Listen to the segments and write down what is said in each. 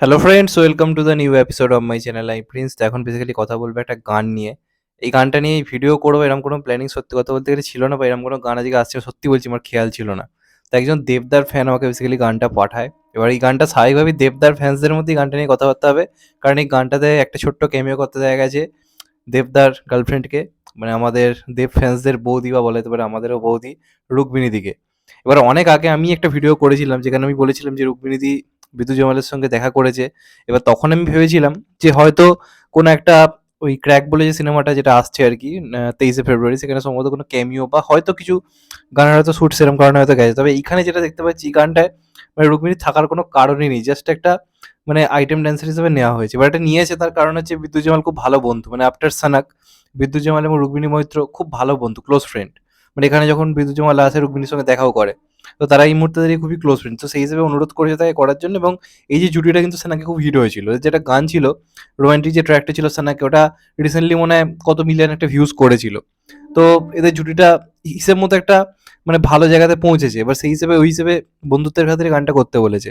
Hello friends welcome to the new episode of my channel I prince এখন basically কথা বলব একটা গান নিয়ে। এই গানটা নিয়ে ভিডিও করব, এরকম কোনো প্ল্যানিং সত্যি কথা বলতে গেলে ছিল না বা এরকম কোনো গান আজকে আসছে সত্যি বলছি আমার খেয়াল ছিল না। তো একজন দেবদার ফ্যান আমাকে বেসিক্যালি গানটা পাঠায়। এবার এই গানটা স্বাভাবিকভাবেই দেবদার ফ্যান্সদের মধ্যেই গানটা নিয়ে কথাবার্তা হবে। কারণ এই গানটাতে একটা ছোট্ট ক্যামিও করতে দেওয়া গেছে দেবদার গার্লফ্রেন্ডকে মানে আমাদের দেব ফ্যান্সদের বৌদি বা বলা যেতে পারে আমাদেরও বৌদি রুক্মিণীদিকে। এবার অনেক আগে আমি একটা ভিডিও করেছিলাম, যেখানে আমি বলেছিলাম যে রুক্মিণীদি বিদু জমালের সঙ্গে দেখা করেছে। এবার তখন আমি ভেবেছিলাম যে হয়তো কোনো একটা ওই ক্র্যাক বলে যে সিনেমাটা যেটা আসছে আর কি তেইশে ফেব্রুয়ারি, সেখানে সম্ভবত কোনো ক্যামিও বা হয়তো কিছু গানের হয়তো শ্যুট সেরকম কারণে হয়তো গেছে। তবে এখানে যেটা দেখতে পাচ্ছি গানটায় মানে রুক্মিণী থাকার কোনো কারণই নেই জাস্ট একটা মানে আইটেম ড্যান্সার হিসেবে নেওয়া হয়েছে। এবার এটা নিয়েছে তার কারণ হচ্ছে বিদ্যুৎ জামাল খুব ভালো বন্ধু মানে আফটার সানাক বিদ্যুৎ জামাল এবং রুক্মিণী মৈত্র খুব ভালো বন্ধু ক্লোজ ফ্রেন্ড মানে এখানে যখন বিদ্যুৎ জামাল আসে, রুক্মিণীর সঙ্গে দেখাও করে। তো তারা এই মুহূর্তে দাঁড়িয়ে খুবই ক্লোজ ফ্রেন্ড তো সেই হিসেবে অনুরোধ করেছে তাকে করার জন্য এবং এই যে জুটিটা কিন্তু সেনাকে খুব হিট হয়েছিল। যেটা গান ছিল রোমান্টিক যে ট্র্যাকটা ছিল সেনাকে, ওটা রিসেন্টলি মনে হয় কত মিলিয়ন একটা ভিউজ করেছিল। তো এদের জুটিটা হিসেব মতো একটা মানে ভালো জায়গাতে পৌঁছেছে। এবার সেই হিসেবে, ওই হিসেবে বন্ধুত্বের খাতিরে গানটা করতে বলেছে।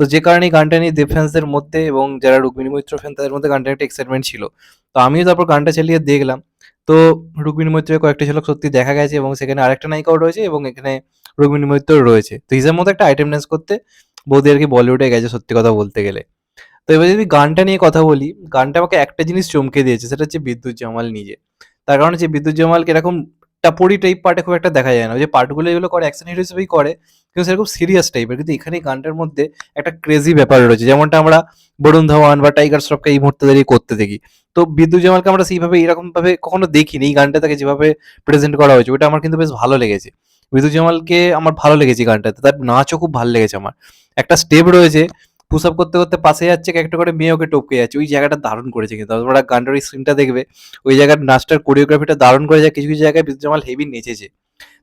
তো যে কারণে এই গানটা নিয়ে দেব ফ্যান্সদের মধ্যে এবং যারা রুক্মিণী মৈত্র ফ্যান তাদের মধ্যে গানটা একটা এক্সাইটমেন্ট ছিল। তো আমিও তারপর গানটা চালিয়ে দেখলাম। তো রুক্মিণী মৈত্রের কয়েকটা ঝলক সত্যি দেখা গেছে এবং সেখানে আরেকটা নায়িকাও রয়েছে এবং এখানে রুক্মিণী মৈত্র রয়েছে। তো হিসেব মতো একটা আইটেম করতে বৌদি আর কি বলিউডে গেছে সত্যি কথা বলতে গেলে। তো এবার যদি গানটা নিয়ে কথা বলি, গানটা আমাকে একটা জিনিস চমকে দিয়েছে, সেটা হচ্ছে বিদ্যুৎ জামাল নিজে। তার কারণ হচ্ছে বিদ্যুৎ জামালকে এরকম টাপড়ি টাইপ পার্টে খুব একটা দেখা যায় না। ওই যে পার্টগুলো এগুলো করে অ্যাকশন হিরো হিসেবেই করে, কিন্তু সেরকম সিরিয়াস টাইপের কিন্তু এখানে গানটার মধ্যে একটা ক্রেজি ব্যাপার রয়েছে। যেমনটা আমরা বরুণ ধাওয়ান বা টাইগার শ্রফকে এই মুহূর্তে দাঁড়িয়ে করতে দেখি। তো বিদ্যুৎ জামালকে আমরা সেইভাবে এরকম ভাবে কখনো দেখিনি। এই গানটা তাকে যেভাবে প্রেজেন্ট করা হয়েছে, ওটা আমার কিন্তু বেশ ভালো লেগেছে। বিদ্যুৎ জামালকে আমার ভালো লেগেছে গানটাতে। তার নাচও খুব ভালো লেগেছে আমার। একটা স্টেপ রয়েছে পুশ আপ করতে করতে পাশে যাচ্ছে একটা করে মেয়ে ওকে টপকে যাচ্ছে। ওই জায়গাটা দারুণ করেছে কিন্তু। তোমরা গানটার ওই সিনটা দেখবে, ওই জায়গার নাচটার কোরিওগ্রাফিটা দারুণ করে যায়। কিছু কিছু জায়গায় বিদ্যুৎ জামাল হেভি নেচেছে।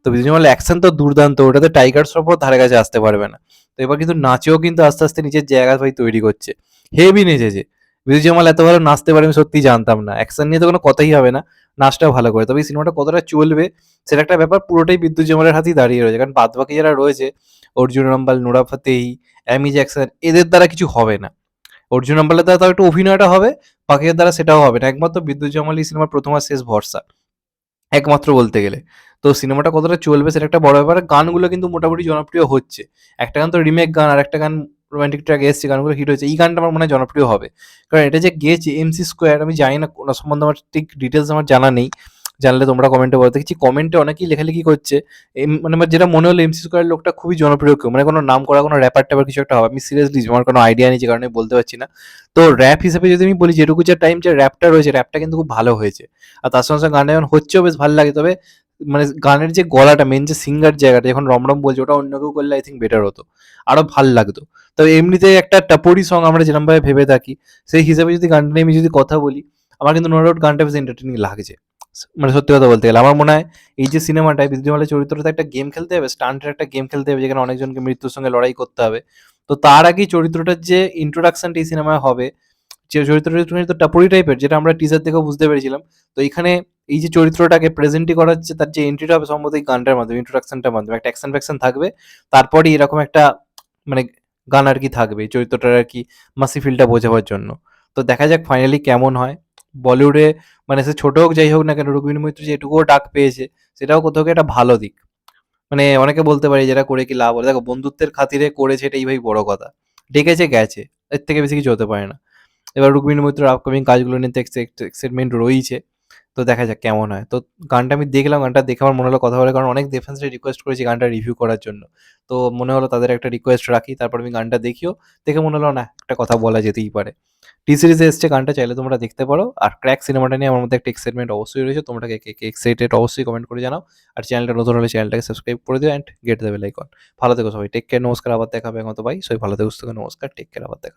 তো বিদ্যুৎ জামাল অ্যাকশন তো দুর্দান্ত। ওটাতে টাইগার শ্রফও ধারে কাছে আসতে পারবে না। তো এবার কিন্তু নাচেও কিন্তু আস্তে আস্তে নিজের জায়গা ভাই তৈরি করছে। হেভি নেচেছে। বিদ্যুৎ জামাল এত ভালো নাচতে পারে আমি সত্যি জানতাম না। অ্যাকশন নিয়ে তো কোনো কথাই হবে না। নাচটাও ভালো করে। তবে এই সিনেমাটা কতটা চলবে, সেটা একটা ব্যাপার পুরোটাই বিদ্যুৎ জামালের হাতেই দাঁড়িয়ে রয়েছে। কারণ বাদবাকি যারা রয়েছে, অর্জুন রামপাল, নুরা ফাতেহি অ্যামি জ্যাকসন এদের দ্বারা কিছু হবে না। অর্জুন রামপালের দ্বারা তাও একটু অভিনয়টা হবে, বাকিদের দ্বারা সেটাও হবে না। একমাত্র বিদ্যুৎ জামালই সিনেমার প্রথম আর শেষ ভরসা, একমাত্র বলতে গেলে। তো সিনেমাটা কতটা চলবে সেটা একটা বড় ব্যাপার। গানগুলো কিন্তু মোটামুটি জনপ্রিয় হচ্ছে। একটা গান তো রিমেক গান আর একটা গান রোমান্টিক ট্র্যাক এসছে গানগুলো হিট হয়েছে, এই গানটা আমার মনে হয় জনপ্রিয় হবে। কারণ এটা যে গেছে এমসি স্কোয়ার আমি জানি না কোনো সম্বন্ধে আমার ঠিক ডিটেলস আমার জানা নেই, জানলে তোমরা কমেন্টে বলো। দেখছি কমেন্টে অনেকেই লেখালেখি করছে মানে আমার যেটা মনে হলো এমসি স্কোয়ার লোকটা খুবই জনপ্রিয় কেউ মানে কোনো নাম করা, কোনো র্যাপার ট্যাপার কিছু একটা হবে, আমি সিরিয়াসলি আমার কোনো আইডিয়া নেই যে কারণে বলতে পারছি না। তো র্যাপ হিসেবে যদি আমি বলি যেটুকু যে টাইম যে র্যাপটা রয়েছে র্যাপটা কিন্তু খুব ভালো হয়েছে। আর তার সঙ্গে সঙ্গে গানটা যখন হচ্ছেও বেশ ভালো লাগে, তবে মানে গানের যে গলাটা মেন যে সিঙ্গার জায়গাটা, যখন রমরম বলছে, ওটা অন্য কেউ করলে আই থিঙ্ক বেটার হতো। আরও ভালো লাগতো। তবে এমনিতে একটা টাপরি সং আমরা যেরকমভাবে ভেবে থাকি, সেই হিসাবে যদি গানটা নিয়ে আমি যদি কথা বলি, আমার কিন্তু নো ডাউট গানটা বেশ এন্টারটেনিং লাগছে। মানে সত্যি কথা বলতে গেলে, আমার মনে হয় এই যে সিনেমাটায় বিদ্যুমালের চরিত্রটা একটা গেম খেলতে হবে স্টান্টের একটা গেম খেলতে হবে, যেখানে অনেকজনকে মৃত্যুর সঙ্গে লড়াই করতে হবে। তো তার আগেই চরিত্রটার যে ইন্ট্রোডাকশনটা এই সিনেমায় হবে যে চরিত্রটা তো টাপুরি টাইপের যেটা আমরা টিজার দেখেও বুঝতে পেরেছিলাম। তো এখানে এই যে চরিত্রটাকে প্রেজেন্টই করা হচ্ছে, তার যে এন্ট্রিটা হবে সম্ভবত এই গানটার মাধ্যমে ইন্ট্রোডাকশনটার মাধ্যমে, একটা অ্যাকশন ফ্যাকশন থাকবে। তারপরে এরকম একটা মানে গান আর কি থাকবে এই চরিত্রটার আর কি মাসি ফিলটা বোঝাবার জন্য। তো দেখা যাক ফাইনালি কেমন হয়। বলিউডে মানে সে ছোট হোক, যাই হোক না কেন, রুক্মিণী মৈত্র যেটুকুও ডাক পেয়েছে, সেটাও কোথাও একটা ভালো দিক। মানে অনেকে বলতে পারে যেটা করে কি লাভ? হলো দেখো, বন্ধুত্বের খাতিরে করেছে এটাই ভাই বড় কথা। ডেকেছে, গেছে, এর থেকে বেশি কিছু হতে পারে না। এবার রুক্মিণী মৈত্রের আপকামিং কাজগুলো নিয়ে এক্সাইটমেন্ট রয়েছে তো দেখা যাক কেমন হয়। তো গানটা আমি দেখলাম, গানটা দেখে আমার মনে হলো কথা বলে কারণ অনেক ডিফেন্সে রিকোয়েস্ট করেছি গানটা রিভিউ করার জন্য। তো মনে হলো তাদের একটা রিকোয়েস্ট রাখি, তারপর আমি গানটা দেখিও। দেখে মনে হলো, না, একটা কথা বলা যেতেই পারে। টি সিরিজে এসছে গানটা, চাইলে তোমরা দেখতে পারো। আর ক্র্যাক সিনেমাটা নিয়ে আমার মধ্যে একটা এক্সাইটমেন্ট অবশ্যই রয়েছে, তোমরা কে কে এক্সাইটেড অবশ্যই কমেন্ট করে জানাও। আর চ্যানেলটা নতুন হলে চ্যানেলটাকে সাবস্ক্রাইব করে দিও অ্যান্ড গেট দ্য বেল ভালো থেকো সবাই টেক কেয়ার নমস্কার, আবার দেখাবে মতো ভাই সবাই ভালো থেকো নমস্কার টেক কেয়ার আবার দেখা।